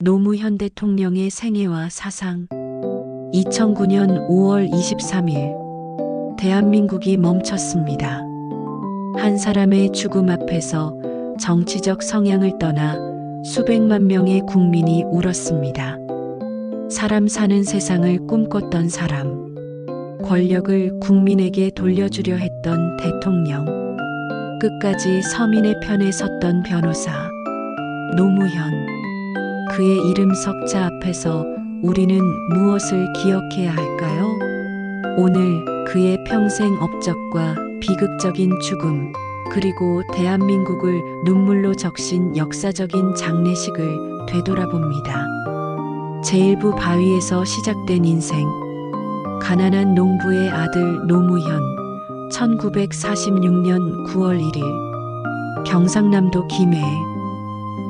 노무현 대통령의 생애와 사상. 2009년 5월 23일 대한민국이 멈췄습니다. 한 사람의 죽음 앞에서 정치적 성향을 떠나 수백만 명의 국민이 울었습니다. 사람 사는 세상을 꿈꿨던 사람, 권력을 국민에게 돌려주려 했던 대통령, 끝까지 서민의 편에 섰던 변호사, 노무현, 그의 이름 석자 앞에서 우리는 무엇을 기억해야 할까요? 오늘 그의 평생 업적과 비극적인 죽음, 그리고 대한민국을 눈물로 적신 역사적인 장례식을 되돌아봅니다. 제1부 바위에서 시작된 인생. 가난한 농부의 아들 노무현. 1946년 9월 1일. 경상남도 김해.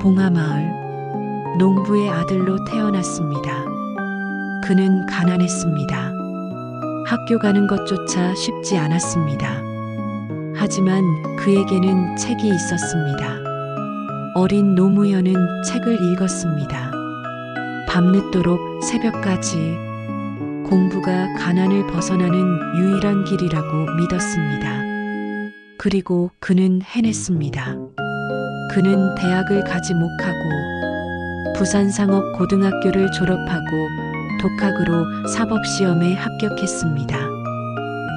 봉하마을. 농부의 아들로 태어났습니다. 그는 가난했습니다. 학교 가는 것조차 쉽지 않았습니다. 하지만 그에게는 책이 있었습니다. 어린 노무현은 책을 읽었습니다. 밤늦도록 새벽까지 공부가 가난을 벗어나는 유일한 길이라고 믿었습니다. 그리고 그는 해냈습니다. 그는 대학을 가지 못하고 부산상업고등학교를 졸업하고 독학으로 사법시험에 합격했습니다.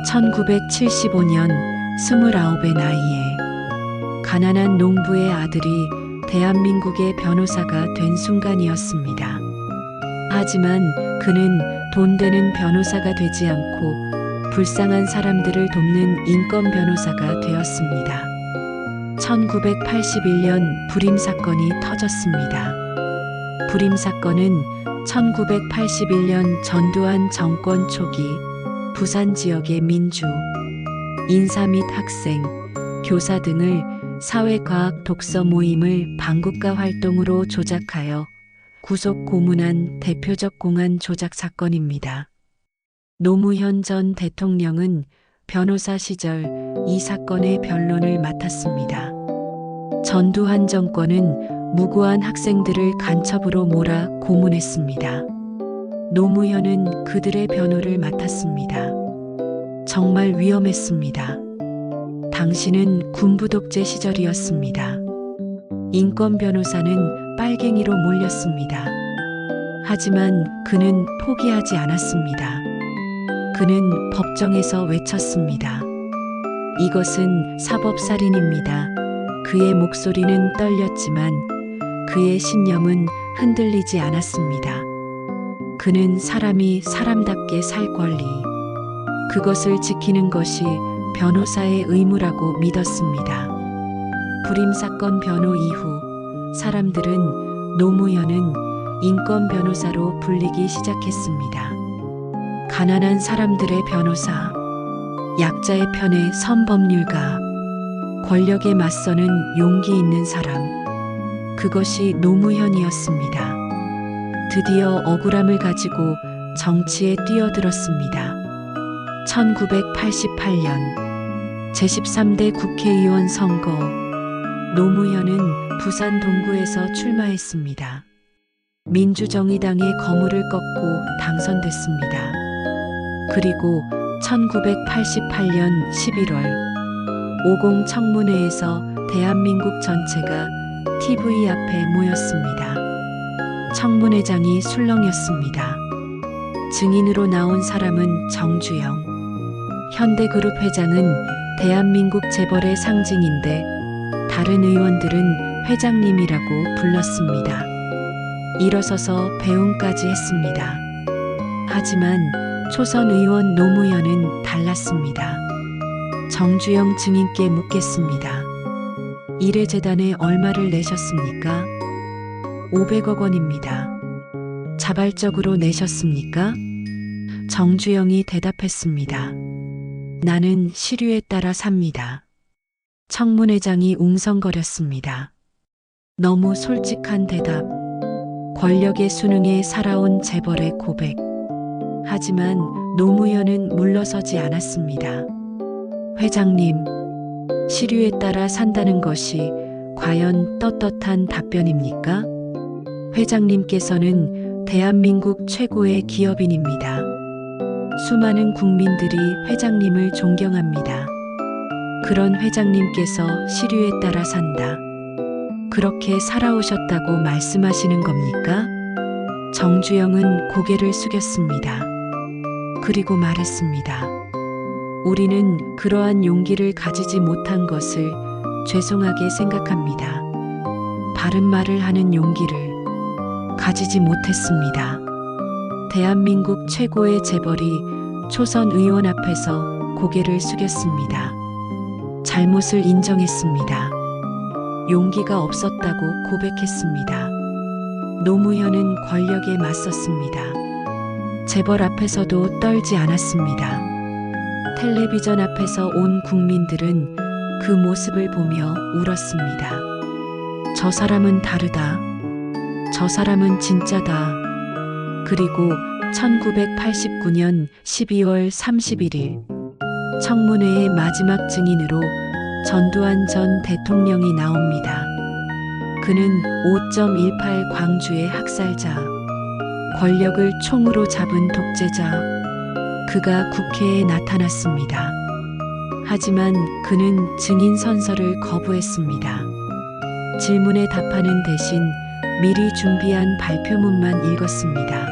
1975년 29의 나이에 가난한 농부의 아들이 대한민국의 변호사가 된 순간이었습니다. 하지만 그는 돈 되는 변호사가 되지 않고 불쌍한 사람들을 돕는 인권 변호사가 되었습니다. 1981년 불임 사건이 터졌습니다. 불임 사건은 1981년 전두환 정권 초기 부산 지역의 민주, 인사 및 학생, 교사 등을 사회과학 독서 모임을 반국가 활동으로 조작하여 구속 고문한 대표적 공안 조작 사건입니다. 노무현 전 대통령은 변호사 시절 이 사건의 변론을 맡았습니다. 전두환 정권은 무고한 학생들을 간첩으로 몰아 고문했습니다. 노무현은 그들의 변호를 맡았습니다. 정말 위험했습니다. 당시는 군부 독재 시절이었습니다. 인권 변호사는 빨갱이로 몰렸습니다. 하지만 그는 포기하지 않았습니다. 그는 법정에서 외쳤습니다. 이것은 사법살인입니다. 그의 목소리는 떨렸지만 그의 신념은 흔들리지 않았습니다. 그는 사람이 사람답게 살 권리, 그것을 지키는 것이 변호사의 의무라고 믿었습니다. 불임 사건 변호 이후 사람들은 노무현은 인권 변호사로 불리기 시작했습니다. 가난한 사람들의 변호사, 약자의 편에 선 법률가, 권력에 맞서는 용기 있는 사람, 그것이 노무현이었습니다. 드디어 억울함을 가지고 정치에 뛰어들었습니다. 1988년 제13대 국회의원 선거 노무현은 부산 동구에서 출마했습니다. 민주정의당의 거물을 꺾고 당선됐습니다. 그리고 1988년 11월 50 청문회에서 대한민국 전체가 TV 앞에 모였습니다. 청문회장이 술렁였습니다. 증인으로 나온 사람은 정주영. 현대그룹 회장은 대한민국 재벌의 상징인데 다른 의원들은 회장님이라고 불렀습니다. 일어서서 배웅까지 했습니다. 하지만 초선 의원 노무현은 달랐습니다. 정주영 증인께 묻겠습니다. 이래재단에 얼마를 내셨습니까? 500억 원입니다. 자발적으로 내셨습니까? 정주영이 대답했습니다. 나는 시류에 따라 삽니다. 청문회장이 웅성거렸습니다. 너무 솔직한 대답. 권력의 수능에 살아온 재벌의 고백. 하지만 노무현은 물러서지 않았습니다. 회장님, 시류에 따라 산다는 것이 과연 떳떳한 답변입니까? 회장님께서는 대한민국 최고의 기업인입니다. 수많은 국민들이 회장님을 존경합니다. 그런 회장님께서 시류에 따라 산다. 그렇게 살아오셨다고 말씀하시는 겁니까? 정주영은 고개를 숙였습니다. 그리고 말했습니다. 우리는 그러한 용기를 가지지 못한 것을 죄송하게 생각합니다. 바른 말을 하는 용기를 가지지 못했습니다. 대한민국 최고의 재벌이 초선 의원 앞에서 고개를 숙였습니다. 잘못을 인정했습니다. 용기가 없었다고 고백했습니다. 노무현은 권력에 맞섰습니다. 재벌 앞에서도 떨지 않았습니다. 텔레비전 앞에서 온 국민들은 그 모습을 보며 울었습니다. 저 사람은 다르다. 저 사람은 진짜다. 그리고 1989년 12월 31일 청문회의 마지막 증인으로 전두환 전 대통령이 나옵니다. 그는 5.18 광주의 학살자, 권력을 총으로 잡은 독재자, 그가 국회에 나타났습니다. 하지만 그는 증인 선서를 거부했습니다. 질문에 답하는 대신 미리 준비한 발표문만 읽었습니다.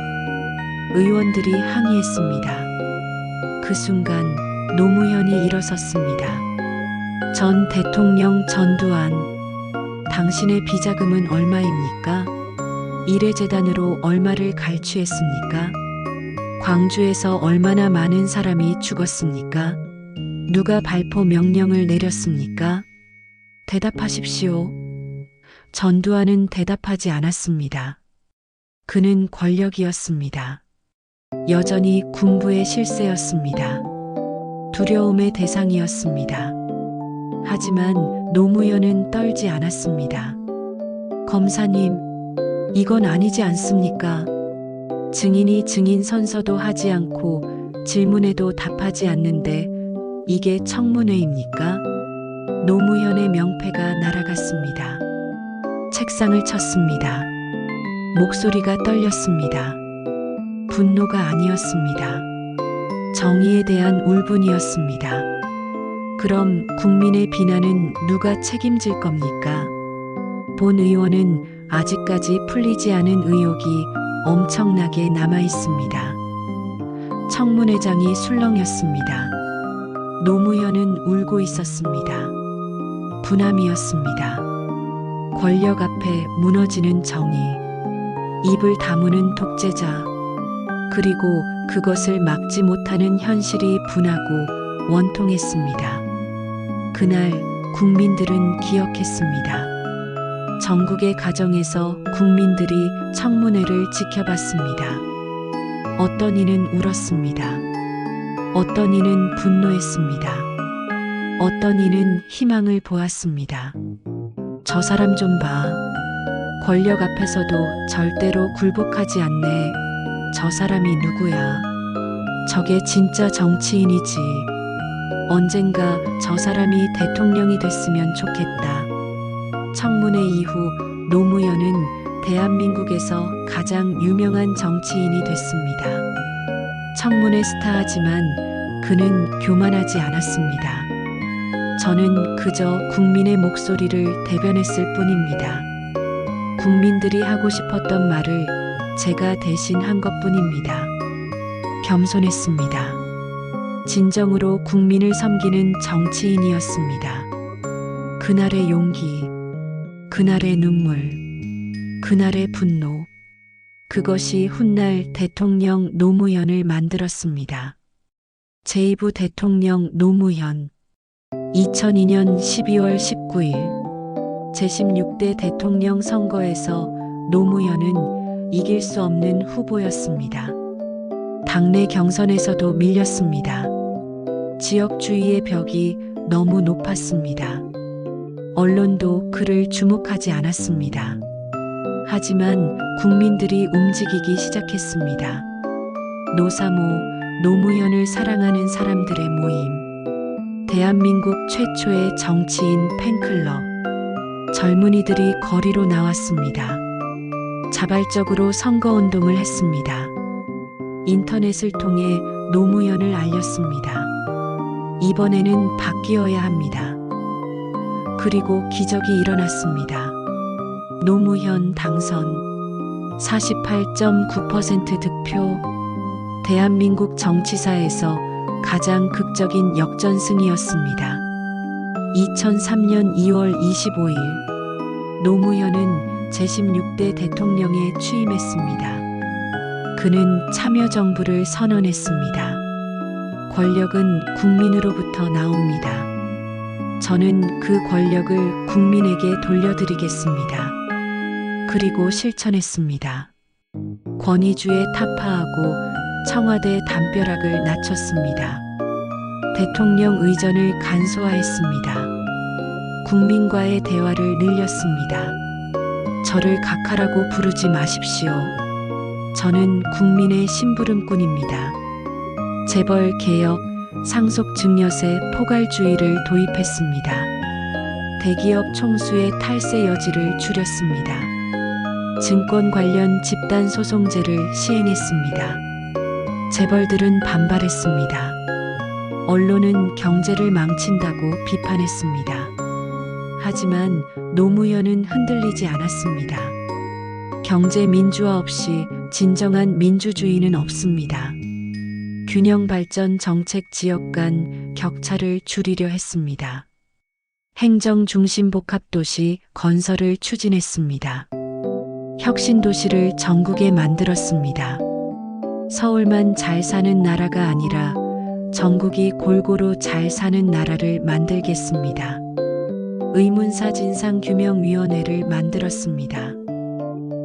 의원들이 항의했습니다. 그 순간 노무현이 일어섰습니다. 전 대통령 전두환, 당신의 비자금은 얼마입니까? 이래재단으로 얼마를 갈취했습니까? 광주에서 얼마나 많은 사람이 죽었습니까? 누가 발포 명령을 내렸습니까? 대답하십시오. 전두환은 대답하지 않았습니다. 그는 권력이었습니다. 여전히 군부의 실세였습니다. 두려움의 대상이었습니다. 하지만 노무현은 떨지 않았습니다. 검사님, 이건 아니지 않습니까? 증인이 증인 선서도 하지 않고 질문에도 답하지 않는데 이게 청문회입니까? 노무현의 명패가 날아갔습니다. 책상을 쳤습니다. 목소리가 떨렸습니다. 분노가 아니었습니다. 정의에 대한 울분이었습니다. 그럼 국민의 비난은 누가 책임질 겁니까? 본 의원은 아직까지 풀리지 않은 의혹이 엄청나게 남아 있습니다. 청문회장이 술렁였습니다. 노무현은 울고 있었습니다. 분함이었습니다. 권력 앞에 무너지는 정의, 입을 다무는 독재자, 그리고 그것을 막지 못하는 현실이 분하고 원통했습니다. 그날 국민들은 기억했습니다. 전국의 가정에서 국민들이 청문회를 지켜봤습니다. 어떤 이는 울었습니다. 어떤 이는 분노했습니다. 어떤 이는 희망을 보았습니다. 저 사람 좀 봐. 권력 앞에서도 절대로 굴복하지 않네. 저 사람이 누구야? 저게 진짜 정치인이지. 언젠가 저 사람이 대통령이 됐으면 좋겠다. 청문회 이후 노무현은 대한민국에서 가장 유명한 정치인이 됐습니다. 청문회 스타하지만 그는 교만하지 않았습니다. 저는 그저 국민의 목소리를 대변했을 뿐입니다. 국민들이 하고 싶었던 말을 제가 대신 한 것 뿐입니다. 겸손했습니다. 진정으로 국민을 섬기는 정치인이었습니다. 그날의 용기, 그날의 눈물, 그날의 분노, 그것이 훗날 대통령 노무현을 만들었습니다. 제2부 대통령 노무현 2002년 12월 19일 제16대 대통령 선거에서 노무현은 이길 수 없는 후보였습니다. 당내 경선에서도 밀렸습니다. 지역주의의 벽이 너무 높았습니다. 언론도 그를 주목하지 않았습니다. 하지만 국민들이 움직이기 시작했습니다. 노사모, 노무현을 사랑하는 사람들의 모임. 대한민국 최초의 정치인 팬클럽. 젊은이들이 거리로 나왔습니다. 자발적으로 선거운동을 했습니다. 인터넷을 통해 노무현을 알렸습니다. 이번에는 바뀌어야 합니다. 그리고 기적이 일어났습니다. 노무현 당선 48.9% 득표 대한민국 정치사에서 가장 극적인 역전승이었습니다. 2003년 2월 25일 노무현은 제16대 대통령에 취임했습니다. 그는 참여정부를 선언했습니다. 권력은 국민으로부터 나옵니다. 저는 그 권력을 국민에게 돌려드리겠습니다. 그리고 실천했습니다. 권위주의 타파하고 청와대 담벼락을 낮췄습니다. 대통령 의전을 간소화했습니다. 국민과의 대화를 늘렸습니다. 저를 각하라고 부르지 마십시오. 저는 국민의 심부름꾼입니다. 재벌 개혁, 상속 증여세 포괄주의를 도입했습니다. 대기업 총수의 탈세 여지를 줄였습니다. 증권 관련 집단 소송제를 시행했습니다. 재벌들은 반발했습니다. 언론은 경제를 망친다고 비판했습니다. 하지만 노무현은 흔들리지 않았습니다. 경제 민주화 없이 진정한 민주주의는 없습니다. 균형 발전 정책 지역 간 격차를 줄이려 했습니다. 행정 중심 복합 도시 건설을 추진했습니다. 혁신 도시를 전국에 만들었습니다. 서울만 잘 사는 나라가 아니라 전국이 골고루 잘 사는 나라를 만들겠습니다. 의문사 진상규명위원회를 만들었습니다.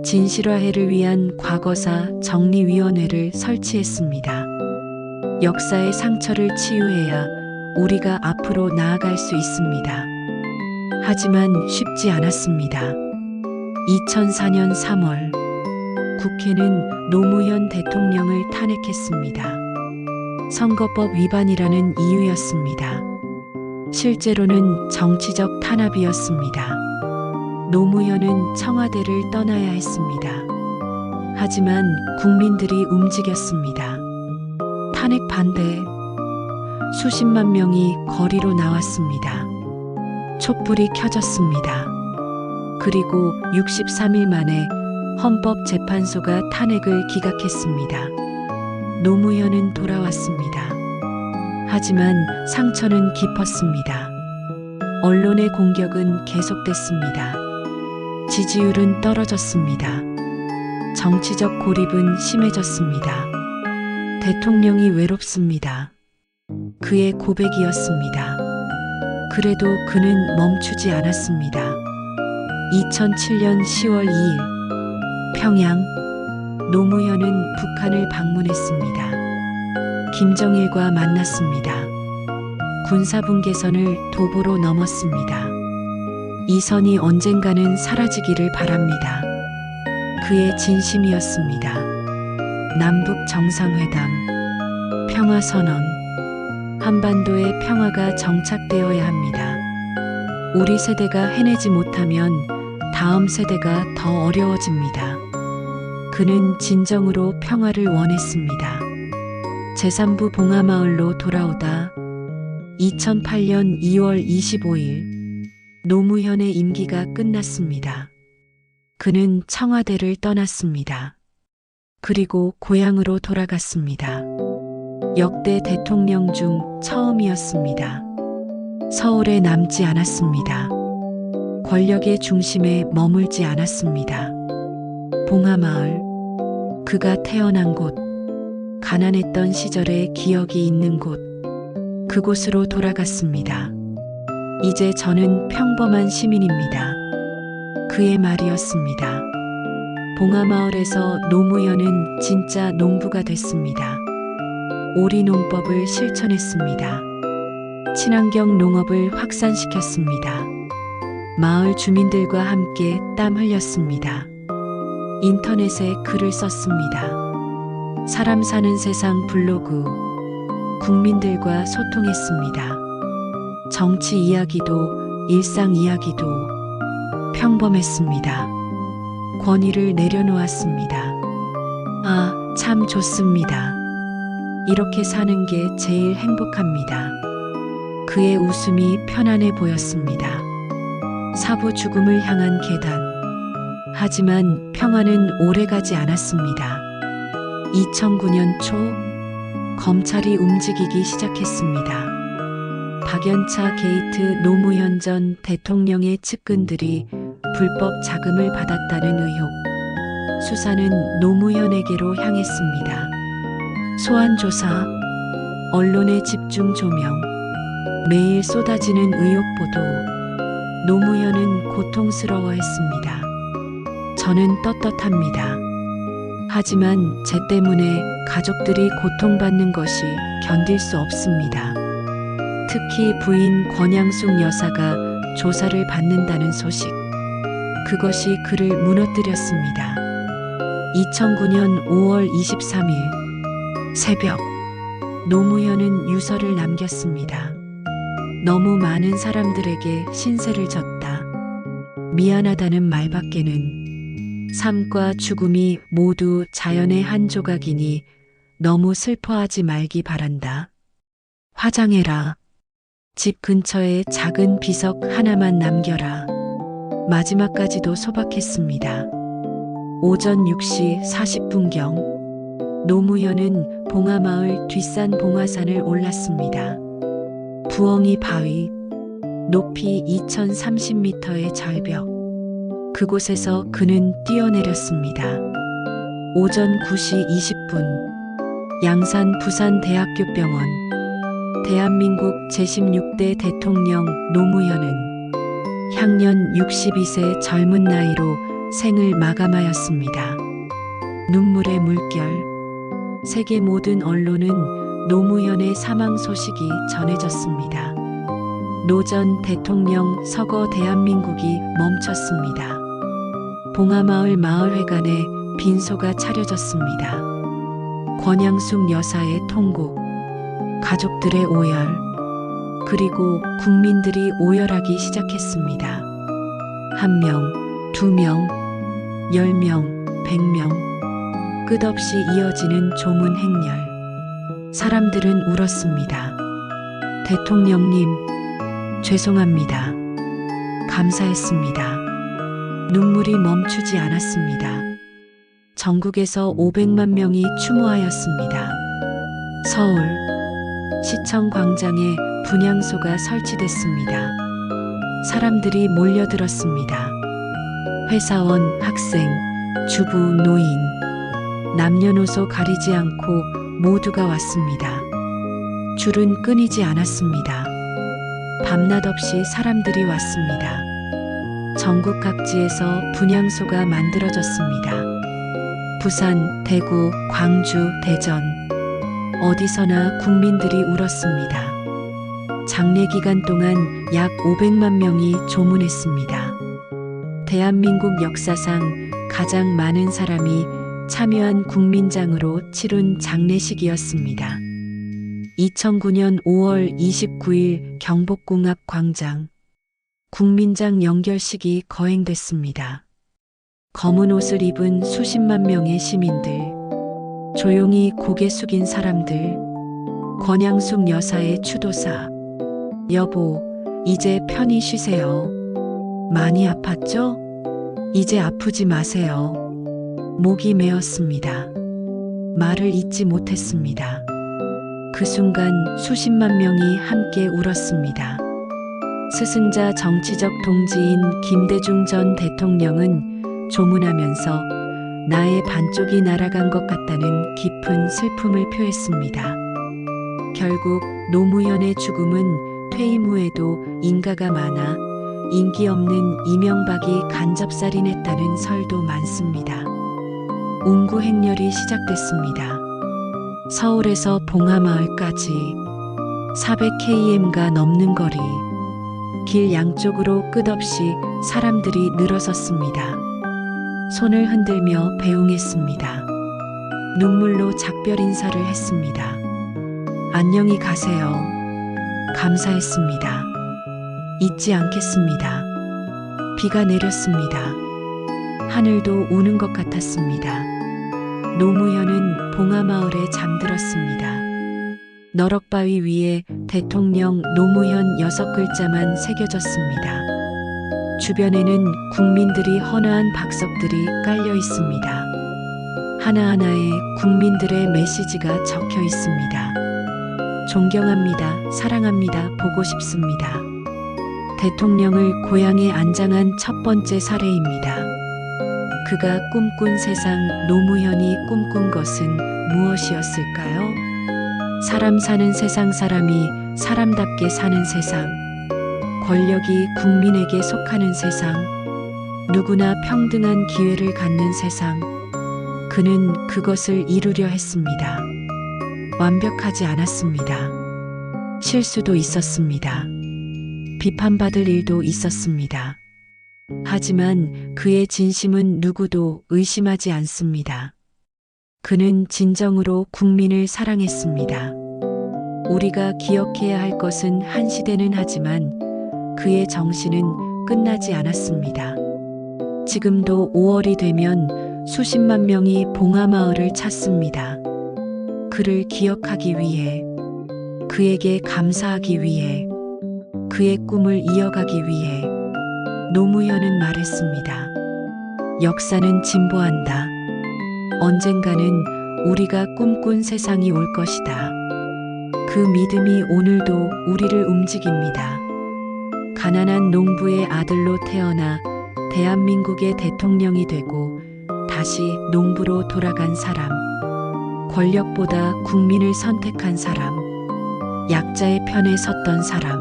진실화해를 위한 과거사 정리위원회를 설치했습니다. 역사의 상처를 치유해야 우리가 앞으로 나아갈 수 있습니다. 하지만 쉽지 않았습니다. 2004년 3월 국회는 노무현 대통령을 탄핵했습니다. 선거법 위반이라는 이유였습니다. 실제로는 정치적 탄압이었습니다. 노무현은 청와대를 떠나야 했습니다. 하지만 국민들이 움직였습니다. 탄핵 반대. 수십만 명이 거리로 나왔습니다. 촛불이 켜졌습니다. 그리고 63일 만에 헌법재판소가 탄핵을 기각했습니다. 노무현은 돌아왔습니다. 하지만 상처는 깊었습니다. 언론의 공격은 계속됐습니다. 지지율은 떨어졌습니다. 정치적 고립은 심해졌습니다. 대통령이 외롭습니다. 그의 고백이었습니다. 그래도 그는 멈추지 않았습니다. 2007년 10월 2일 평양 노무현은 북한을 방문했습니다. 김정일과 만났습니다. 군사분 계선을 도보로 넘었습니다. 이 선이 언젠가는 사라지기를 바랍니다. 그의 진심이었습니다. 남북 정상회담, 평화선언, 한반도의 평화가 정착되어야 합니다. 우리 세대가 해내지 못하면 다음 세대가 더 어려워집니다. 그는 진정으로 평화를 원했습니다. 제3부 봉하마을로 돌아오다 2008년 2월 25일 노무현의 임기가 끝났습니다. 그는 청와대를 떠났습니다. 그리고 고향으로 돌아갔습니다. 역대 대통령 중 처음이었습니다. 서울에 남지 않았습니다. 권력의 중심에 머물지 않았습니다. 봉하마을, 그가 태어난 곳, 가난했던 시절의 기억이 있는 곳, 그곳으로 돌아갔습니다. 이제 저는 평범한 시민입니다. 그의 말이었습니다. 봉하마을에서 노무현은 진짜 농부가 됐습니다. 오리농법을 실천했습니다. 친환경 농업을 확산시켰습니다. 마을 주민들과 함께 땀 흘렸습니다. 인터넷에 글을 썼습니다. 사람 사는 세상 블로그. 국민들과 소통했습니다. 정치 이야기도 일상 이야기도 평범했습니다. 권위를 내려놓았습니다. 아, 참 좋습니다. 이렇게 사는 게 제일 행복합니다. 그의 웃음이 편안해 보였습니다. 사부 죽음을 향한 계단. 하지만 평화는 오래가지 않았습니다. 2009년 초 검찰이 움직이기 시작했습니다. 박연차 게이트 노무현 전 대통령의 측근들이 불법 자금을 받았다는 의혹. 수사는 노무현에게로 향했습니다. 소환 조사, 언론의 집중 조명, 매일 쏟아지는 의혹 보도. 노무현은 고통스러워했습니다. 저는 떳떳합니다. 하지만 제 때문에 가족들이 고통받는 것이 견딜 수 없습니다. 특히 부인 권양숙 여사가 조사를 받는다는 소식. 그것이 그를 무너뜨렸습니다. 2009년 5월 23일 새벽 노무현은 유서를 남겼습니다. 너무 많은 사람들에게 신세를 졌다. 미안하다는 말밖에는 삶과 죽음이 모두 자연의 한 조각이니 너무 슬퍼하지 말기 바란다. 화장해라. 집 근처에 작은 비석 하나만 남겨라. 마지막까지도 소박했습니다. 오전 6시 40분경 노무현은 봉하마을 뒷산 봉화산을 올랐습니다. 부엉이 바위, 높이 2030m의 절벽. 그곳에서 그는 뛰어내렸습니다. 오전 9시 20분, 양산 부산대학교병원. 대한민국 제16대 대통령 노무현은 향년 62세 젊은 나이로 생을 마감하였습니다. 눈물의 물결. 세계 모든 언론은 노무현의 사망 소식이 전해졌습니다. 노 전 대통령 서거 대한민국이 멈췄습니다. 봉하마을 마을회관에 빈소가 차려졌습니다. 권양숙 여사의 통곡, 가족들의 오열, 그리고 국민들이 오열하기 시작했습니다. 한 명, 두 명, 열 명, 백 명, 끝없이 이어지는 조문 행렬. 사람들은 울었습니다. 대통령님, 죄송합니다. 감사했습니다. 눈물이 멈추지 않았습니다. 전국에서 500만 명이 추모하였습니다. 서울, 시청 광장에 분향소가 설치됐습니다. 사람들이 몰려들었습니다. 회사원, 학생, 주부, 노인, 남녀노소 가리지 않고 모두가 왔습니다. 줄은 끊이지 않았습니다. 밤낮 없이 사람들이 왔습니다. 전국 각지에서 분향소가 만들어졌습니다. 부산, 대구, 광주, 대전, 어디서나 국민들이 울었습니다. 장례 기간 동안 약 500만 명이 조문했습니다. 대한민국 역사상 가장 많은 사람이 참여한 국민장으로 치룬 장례식이었습니다. 2009년 5월 29일 경복궁 앞 광장 국민장 연결식이 거행됐습니다. 검은 옷을 입은 수십만 명의 시민들, 조용히 고개 숙인 사람들, 권양숙 여사의 추도사, 여보, 이제 편히 쉬세요. 많이 아팠죠? 이제 아프지 마세요. 목이 메었습니다. 말을 잇지 못했습니다. 그 순간 수십만 명이 함께 울었습니다. 스승자 정치적 동지인 김대중 전 대통령은 조문하면서 나의 반쪽이 날아간 것 같다는 깊은 슬픔을 표했습니다. 결국 노무현의 죽음은 퇴임 후에도 인가가 많아 인기 없는 이명박이 간접살인했다는 설도 많습니다. 웅구 행렬이 시작됐습니다. 서울에서 봉하마을까지 400km가 넘는 거리. 길 양쪽으로 끝없이 사람들이 늘어섰습니다. 손을 흔들며 배웅했습니다. 눈물로 작별 인사를 했습니다. 안녕히 가세요. 감사했습니다. 잊지 않겠습니다. 비가 내렸습니다. 하늘도 우는 것 같았습니다. 노무현은 봉하마을에 잠들었습니다. 너럭바위 위에 대통령 노무현 여섯 글자만 새겨졌습니다. 주변에는 국민들이 헌화한 박석들이 깔려 있습니다. 하나하나에 국민들의 메시지가 적혀 있습니다. 존경합니다. 사랑합니다. 보고 싶습니다. 대통령을 고향에 안장한 첫 번째 사례입니다. 그가 꿈꾼 세상 노무현이 꿈꾼 것은 무엇이었을까요? 사람 사는 세상 사람이 사람답게 사는 세상. 권력이 국민에게 속하는 세상. 누구나 평등한 기회를 갖는 세상. 그는 그것을 이루려 했습니다. 완벽하지 않았습니다. 실수도 있었습니다. 비판받을 일도 있었습니다. 하지만 그의 진심은 누구도 의심하지 않습니다. 그는 진정으로 국민을 사랑했습니다. 우리가 기억해야 할 것은 한 시대는 하지만 그의 정신은 끝나지 않았습니다. 지금도 5월이 되면 수십만 명이 봉하마을을 찾습니다. 그를 기억하기 위해, 그에게 감사하기 위해, 그의 꿈을 이어가기 위해 노무현은 말했습니다. 역사는 진보한다. 언젠가는 우리가 꿈꾼 세상이 올 것이다. 그 믿음이 오늘도 우리를 움직입니다. 가난한 농부의 아들로 태어나 대한민국의 대통령이 되고 다시 농부로 돌아간 사람. 권력보다 국민을 선택한 사람. 약자의 편에 섰던 사람.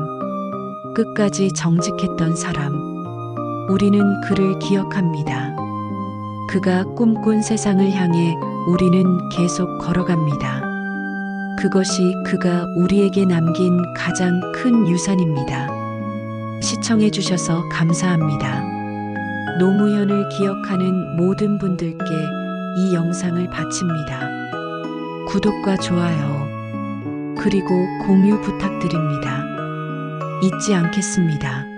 끝까지 정직했던 사람. 우리는 그를 기억합니다. 그가 꿈꾼 세상을 향해 우리는 계속 걸어갑니다. 그것이 그가 우리에게 남긴 가장 큰 유산입니다. 시청해 주셔서 감사합니다. 노무현을 기억하는 모든 분들께 이 영상을 바칩니다. 구독과 좋아요, 그리고 공유 부탁드립니다. 잊지 않겠습니다.